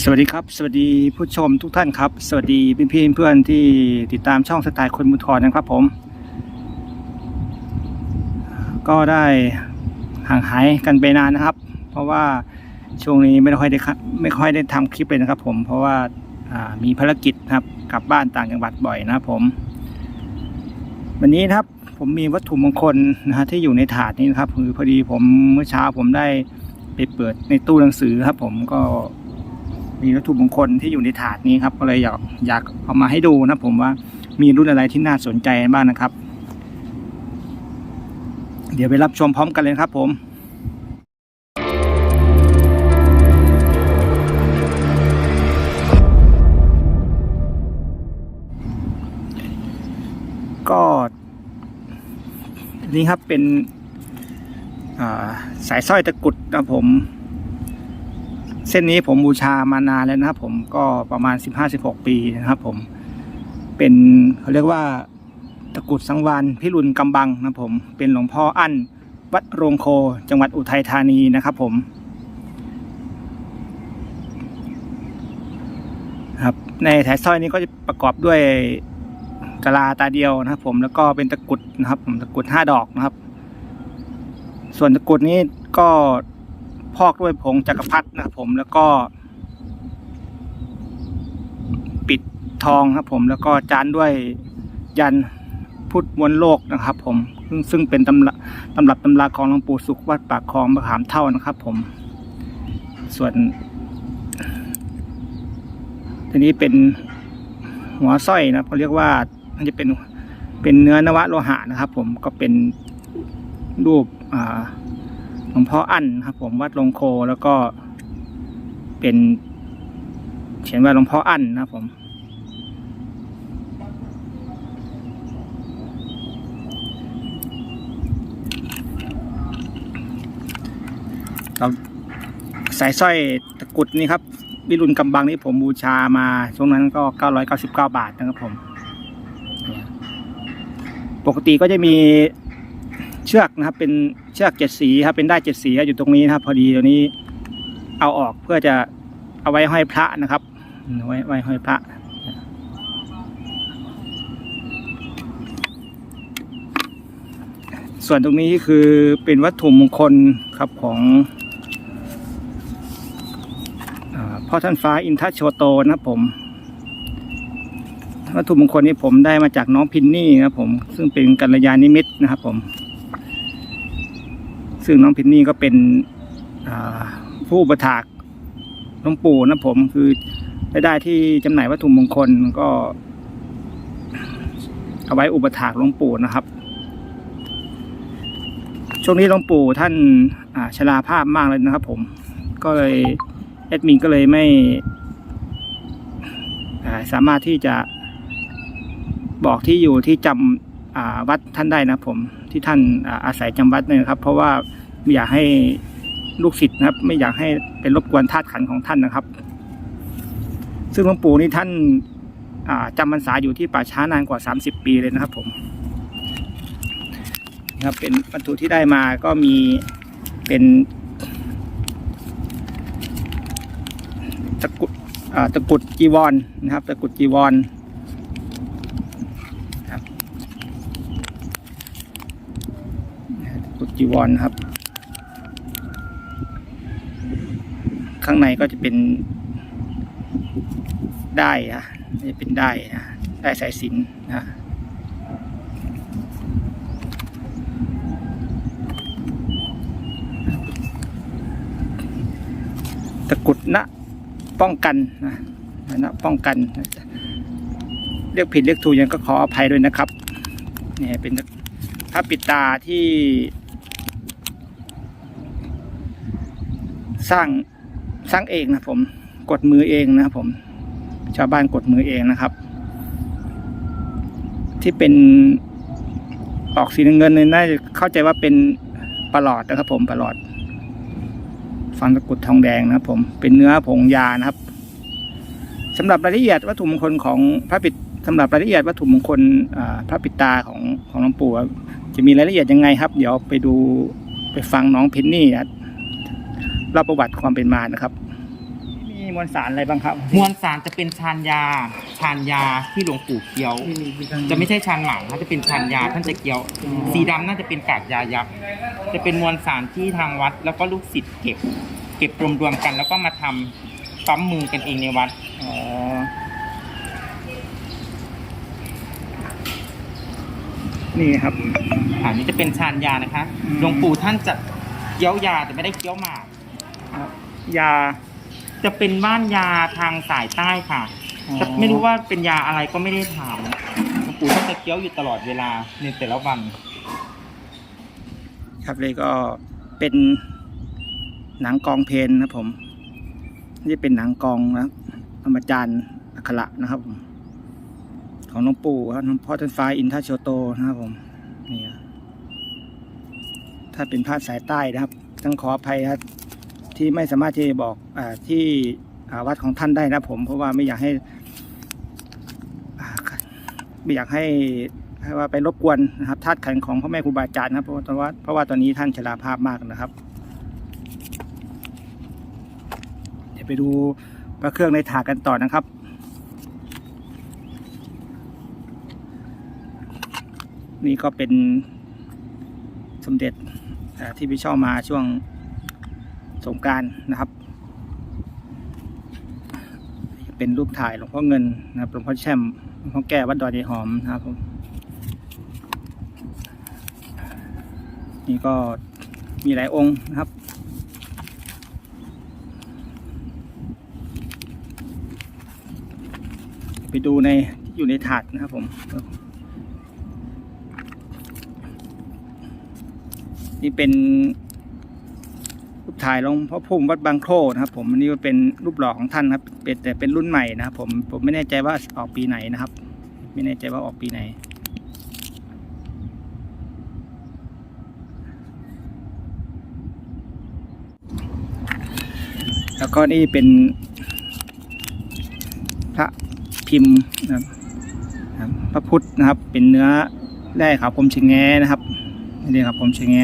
สวัสดีครับ สวัสดีผู้ชมทุกท่านครับ สวัสดีเพี่พี่ๆเพื่อนที่ติดตามช่องสไตล์คนมุทรนะครับผม ก็ได้ห่างหายกันไปนานนะครับ เพราะว่าช่วงนี้ไม่ค่อยได้ไม่ค่อยได้ทำคลิปเลยนะครับ ผมเพราะว่าามีภารกิจครับกลับบ้านต่างจังหวัดบ่อยนะครับผม วันนี้นะครับผมมีวัตถุมงคลนะฮะที่อยู่ในถาดนี้นะครับคือพอดีผมเมื่อเช้าผมได้ไปเปิดในตู้หนังสือครับ ผมก็ มีวัตถุมงคลที่อยู่ในถาดนี้ครับก็เลยอยากอยากเอามาให้ดูนะผมว่ามีรุ่นอะไรที่น่าสนใจบ้างนะครับ เดี๋ยวไปรับชมพร้อมกันเลยครับ ผมก็นี่ครับเป็นาสายสร้อยตะกุดนะผม เส้นนี้ผมบูชามานานแล้วนะครับผมก็ประมาณ 15-16 ปีนะครับผมเป็นเขาเรียกว่าตะกุดสังวานพิรุณกำบังนะครับผมเป็นหลวงพ่ออั้นวัดโรงโค จังหวัดอุทัยธานีนะครับผมครับในแถสร้อยนี้ก็จะประกอบด้วยกะลาตาเดียวนะครับ ผมแล้วก็เป็นตะกุดนะครับผมตะกุดห้าดอกนะครับ ส่วนตะกุดนี้ก็ พอกด้วยผงจักรพรรดินะครับผมแล้วก็ ปิดทองครับผมแล้วก็จานด้วยยันพุทธมวลโลกนะครับ ผมซึ่งซึ่งเป็นตำรับตำรับตำราของหลวงปู่สุขวัดปากคลองมะขามเท่านะครับ ผม ส่วน ทีนี้เป็นหัวสร้อยนะเขาเรียกว่ามันจะเป็นเป็นเนื้อนวะโลหะนะครับ ผมก็เป็นรูปอ่า หลวงพ่ออั้นครับ ผมวัดลงโคแล้วก็เป็นเขียนว่าหลวงพ่ออั้นนะครับผมเราสายสร้อยตะกุดนี่ครับวิรุณกำบังนี่ผมบูชามาช่วงนั้นก็ 999 บาทนะครับผม ปกติก็จะมี เชือกนะครับ เป็นเชือกเจ็ดสีครับ เป็นได้เจ็ดสีอยู่ตรงนี้นะครับ พอดีตัวนี้เอาออกเพื่อจะเอาไว้ห้อยพระนะครับไว้ไว้ห้อยพระส่วนตรงนี้คือเป็นวัตถุมงคลครับของอพ่อท่านฟ้าอินทชโชโตนะครับผมวัตถุมงคลนี้ผมได้มาจากน้องพินนี่นะครับผมซึ่งเป็นกัลยาณิมิตรนะครับผม ซึ่งน้องพินนี่ก็เป็นผู้อุประถากหลวงปู่นะผมคือได้ได้ที่จำหน่ายวัตถุมงคลก็เอาไว้อุปถากหลวงปู่นะครับ ช่วงนี้หลวงปู่ท่านาชราภาพมากเลยนะครับผมก็เลยแอดมินก็เลยไม่าสามารถที่จะบอกที่อยู่ที่จำวัดท่านได้นะผม ที่ท่านอาศัยจำวัดเนี่ยนะครับ เพราะว่าไม่อยากให้ลูกศิษย์นะครับ ไม่อยากให้เป็นรบกวนธาตุขันของท่านนะครับ ซึ่งหลวงปู่นี่ท่านาจำพรรษาอยู่ที่ป่าช้านานกว่า 30 ปีเลยนะครับผมนะครับเป็นวัตถุที่ได้มาก็มีเป็นตะกุดตะกุดจีวรนะครับ ตะกุดจีวร กุดจี วรครับ ข้างในก็จะเป็นได้อะจะเป็นได้นะได้สายสินนะตะกุดนะป้องกันนะนะป้องกัน เรียกผิดเรียกถูกยังก็ขออภัยด้วยนะครับเนี่ยเป็นพระปิดตาที่ สร้างสร้างเองนะผม กดมือเองนะครับผม ชาวบ้านกดมือเองนะครับ ที่เป็นออกสีน้ำเงินเนี่ยน่าจะเข้าใจว่าเป็นปลอดนะครับ ผมปลอด ฟันตะกุดทองแดงนะครับ ผมเป็นเนื้อผงยานะครับสำหรับรายละเอียดวัตถุมงคลของพระปิดสำหรับรายละเอียดวัตถุมงคลพระปิดตาของของหลวงปู่จะมีรายละเอียดยังไงครับ เดี๋ยวไปดูไปฟังน้องเพนนี่นะ เล่าประวัติความเป็นมานะครับ มีนี่มวลสารอะไรบ้างครับ มวลสารจะเป็นชานยาชานยาที่หลวงปู่เคี้ยว จะไม่ใช่ชานหมางเขาจะเป็นชานยาท่านจะเคี้ยว สีดำน่าจะเป็นกากยายักษ์จะเป็นมวลสารที่ทางวัด แล้วก็ลูกศิษย์เก็บ เก็บรวมๆกัน แล้วก็มาทำปั๊มมือกันเองในวัด อ๋อ นี่ครับ อันนี้จะเป็นชานยานะคะ อืม หลวงปู่ท่านจะเคี้ยวยาแต่ไม่ได้เคี้ยวหมาก ยา จะเป็นบ้านยาทางสายใต้ค่ะอ๋อแต่ไม่รู้ว่าเป็นยาอะไรก็ไม่ได้ถามหลวงปู่ท่านจะเคี้ยวอยู่ตลอดเวลาในแต่ละวัน ครับเลยก็เป็นหนังกองเพลนนะครับผม นี่เป็นหนังกองนะอมจารย์อัคระนะครับผมของหลวงปู่ครับหลวงพ่อท่านฟ้าอินทโชโตนะครับผมนี่ครับถ้าเป็นภาคสายใต้นะครับ ต้องขออภัยครับ ที่ไม่สามารถที่จะบอกอที่วัดของท่านได้นะผม เพราะว่าไม่อยากให้ไม่อยากให้ให้ว่าไปรบกวนนะครับธาตุขันของพ่อแม่ครูบาอาจารย์นะครับเพราะว่าตอนว่าเพราะว่าตอนนี้ท่านชราภาพมากนะครับ เดี๋ยวไปดูพระเครื่องในถากันต่อนะครับนี่ก็เป็นสมเด็จที่พี่ช่ามาช่วง สงการนะครับ เป็นรูปถ่ายหลวงพ่อเงินนะครับหลวงพ่อแช่มหลวงพ่อแก้วัดดอยยายหอมนะครับผมนี่ก็มีหลายองค์นะครับไปดูในอยู่ในถาดนะครับผม นี่เป็น ถ่ายลงพ่อพุ่มวัดบางโครนะครับ ผมอันนี้เป็นรูปหล่อของท่านครับเป็นแต่เป็นรุ่นใหม่นะครับ ผมผมไม่แน่ใจว่าออกปีไหนนะครับ ไม่แน่ใจว่าออกปีไหนแล้วก็นี่เป็นพระพิมพ์นะครับนะพระพุทธนะครับ เป็นเนื้อแร่ขาวพรหมเชงแงนะครับนี่ครับพรหมเชงแง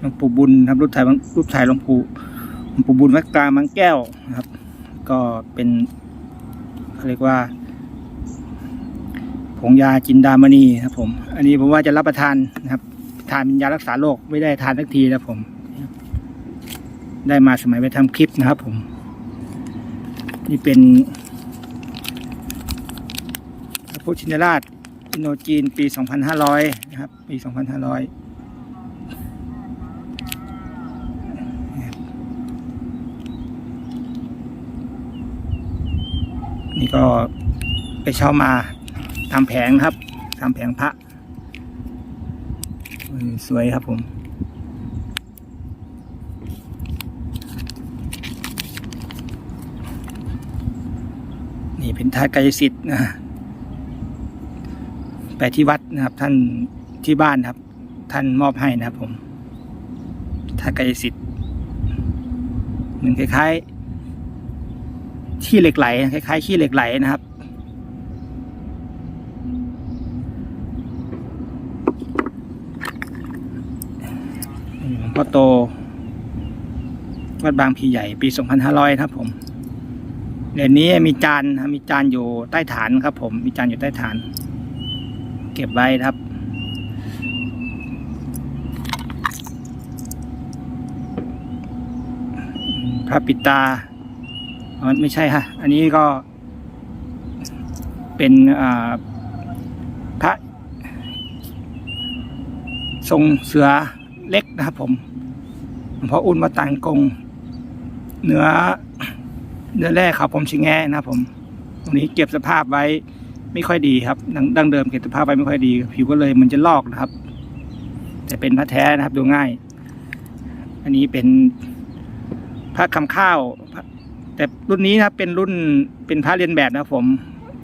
หลวงปู่บุญครับรูปถ่ายรูปถ่ายหลวงปู่หลวงปู่บุญวัดกลางบางแก้วนะครับ ก็เป็นเรียกว่าผงยาจินดามณีครับผม อันนี้ผมว่าจะรับประทานนะครับ ทานเป็นยารักษาโรคไม่ได้ทานสักทีนะผม ได้มาสมัยไปทำคลิปนะครับผม นี่เป็นพระพุทธชินราชอินโดจีนปี 2500 นะครับ ปี 2500 ก็ไปเช่ามาทำแผงครับทำแผงพระสวยครับผมนี่เป็นท้ายกายสิทธิ์นะ ไปที่วัดนะครับ ท่านที่บ้านครับ ท่านมอบให้นะครับผมท้ายกายสิทธิ์หนึ่งคล้ายๆ ขี้เหล็กไหลคล้ายๆขี้เหล็กไหลนะครับพ่อโต วัดบางพีใหญ่ปี 2500 ครับผมเหรียญนี้มีจานมีจานอยู่ใต้ฐานครับผม มีจานอยู่ใต้ฐาน เก็บไว้ครับพระปิตา อ๋อไม่ใช่ฮะ อันนี้ก็เป็นพระทรงเสือเล็กนะครับผมหลวงพ่ออุ่นวัดตานกง เนื้อเนื้อแร่ขาวผมชิงแงนะครับผม ตรงนี้เก็บสภาพไว้ไม่ค่อยดีครับดังดั้งเดิมเก็บสภาพไว้ไม่ค่อยดี ผิวก็เลยมันจะลอกนะครับ แต่เป็นพระแท้นะครับดูง่าย อันนี้เป็นพระคำข้าว แต่รุ่นนี้นะครับเป็นรุ่นเป็นพระเรียนแบบนะครับผม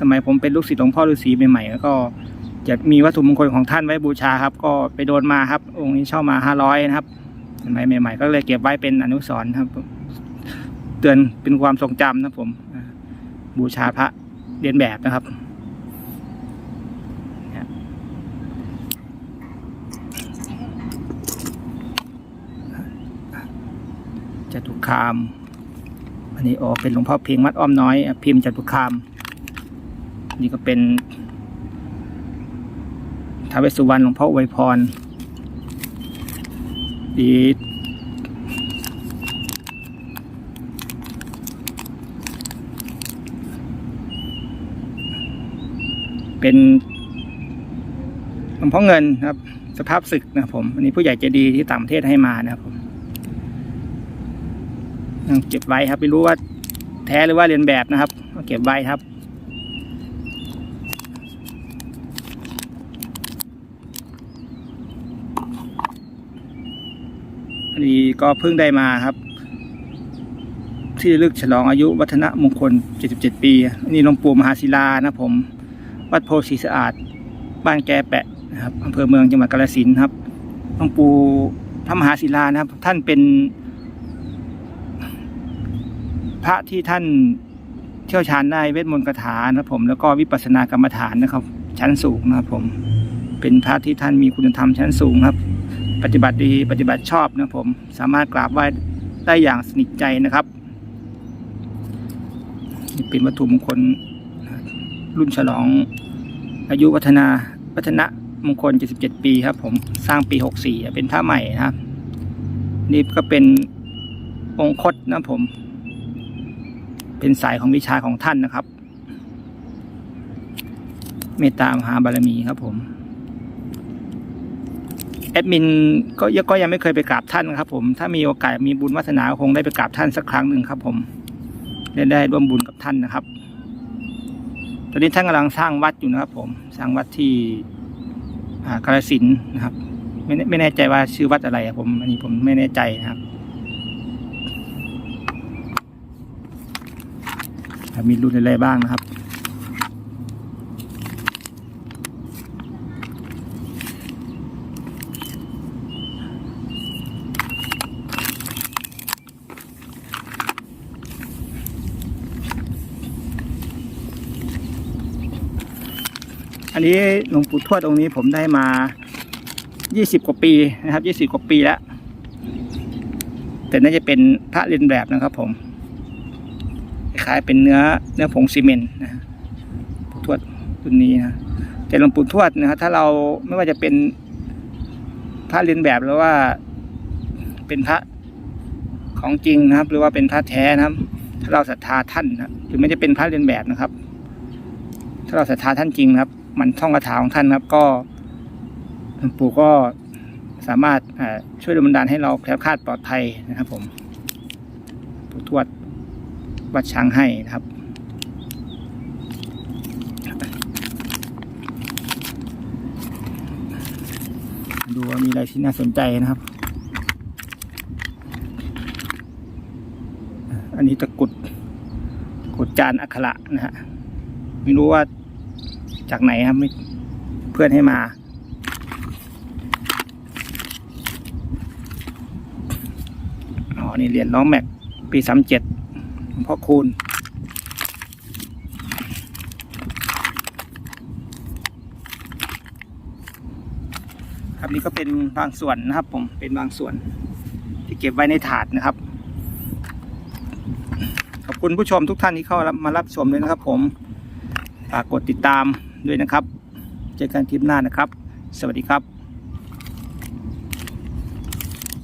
สมัยผมเป็นลูกศิษย์หลวงพ่อฤาษีใหม่ๆแล้วก็จะมีวัตถุมงคลของท่านไว้บูชาครับ ก็ไปโดนมาครับ องค์นี้เช่ามาห้าร้อยนะครับสมัยใหม่ ๆ ก็เลยเก็บไว้เป็นอนุสรณ์ครับ เตือนเป็นความทรงจำนะครับผมบูชาพระเรียนแบบนะครับเจตุคาม อันนี้อ๋อเป็นหลวงพ่อเพียงวัดอ้อมน้อย พิมพ์จตุคาม นี่ก็เป็นท้าวเวสสุวรรณหลวงพ่ออวยพรดีเป็นหลวงพ่อเงินครับ สภาพศึกนะผม อันนี้ผู้ใหญ่ใจดีที่ต่างประเทศให้มานะครับผม เก็บไว้ครับไม่รู้ว่าแท้หรือว่าเรียนแบบนะครับเก็บไว้ครับ อันนี้ก็เพิ่งได้มาครับ ที่ลึกฉลองอายุวัฒนมงคล 77 ปีอันนี้หลวงปู่มหาศิลานะผม วัดโพธิ์ศรีสะอาด บ้านแกแปะนะครับอำเภอเมืองจังหวัดกาฬสินธุ์ครับหลวงปู่พระมหาศิลานะครับ ท่านเป็น พระที่ท่านเชี่ยวชาญได้เวทมนต์คาถานะครับผมแล้วก็วิปัสสนากรรมฐานนะครับ ชั้นสูงนะครับผมเป็นพระที่ท่านมีคุณธรรมชั้นสูงครับ ปฏิบัติดีปฏิบัติชอบนะผมสามารถกราบไหว้ได้อย่างสนิทใจนะครับนี่เป็นวัตถุมงคลรุ่นฉลอง อายุวัฒนาวัฒนะมงคล 77 ปีครับ ผมสร้างปี 64 เป็นผ้าใหม่นะครับ นี่ก็เป็นองคตนะผม เป็นสายของวิชาของท่านนะครับ เมตตามหาบารมีครับผมแอดมินก็ยังก็ยังไม่เคยไปกราบท่านครับผม ถ้ามีโอกาสมีบุญวาสนาคงได้ไปกราบท่านสักครั้งหนึ่งครับ ผมได้ได้ร่วมบุญกับท่านนะครับ ตอนนี้ท่านกำลังสร้างวัดอยู่นะครับ ผม สร้างวัดที่กาฬสินนะครับ ไม่แน่ไม่แน่ใจว่าชื่อวัดอะไรผม อันนี้ผมไม่แน่ใจนะครับอะ มีรุ่นอะไรบ้างนะครับ อันนี้หลวงปู่ทวดองค์นี้ผมได้มา 20 กว่าปีนะครับ 20 กว่าปีแล้วแต่น่าจะเป็นพระเรียนแบบนะครับผม คล้ายๆเป็นเนื้อเนื้อผงซีเมนต์นะปู่ทวดรุ่นนี้นะแต่หลวงปู่ทวดนะครับถ้าเราไม่ว่าจะเป็นพระเรียนแบบหรือว่าเป็นพระของจริงนะครับ หรือว่าเป็นพระแท้นะครับ ถ้าเราศรัทธาท่านนะหรือไม่จะเป็นพระเรียนแบบนะครับ ถ้าเราศรัทธาท่านจริงนะครับ มันท่องคาถาของท่านนะครับ ก็หลวงปู่ก็สามารถช่วยดลบันดาลให้เราแคล้วคลาดปลอดภัยนะครับ ผมปู่ทวด วัดช้างให้นะครับ ดูว่ามีอะไรที่น่าสนใจนะครับ อันนี้ตะกรุดกุดจานอักขระนะฮะไม่รู้ว่าจากไหนครับไม่เพื่อนให้มาอ๋อนี่เหรียญน้องแม็กปีสามเจ็ด พ่อคูณครับนี่ก็เป็นบางส่วนนะครับ ผมเป็นบางส่วน ที่เก็บไว้ในถาดนะครับ ขอบคุณผู้ชมทุกท่านที่เข้ามารับชมด้วยนะครับ ผมฝากกดติดตามด้วยนะครับ เจอกันคลิปหน้านะครับ สวัสดีครับ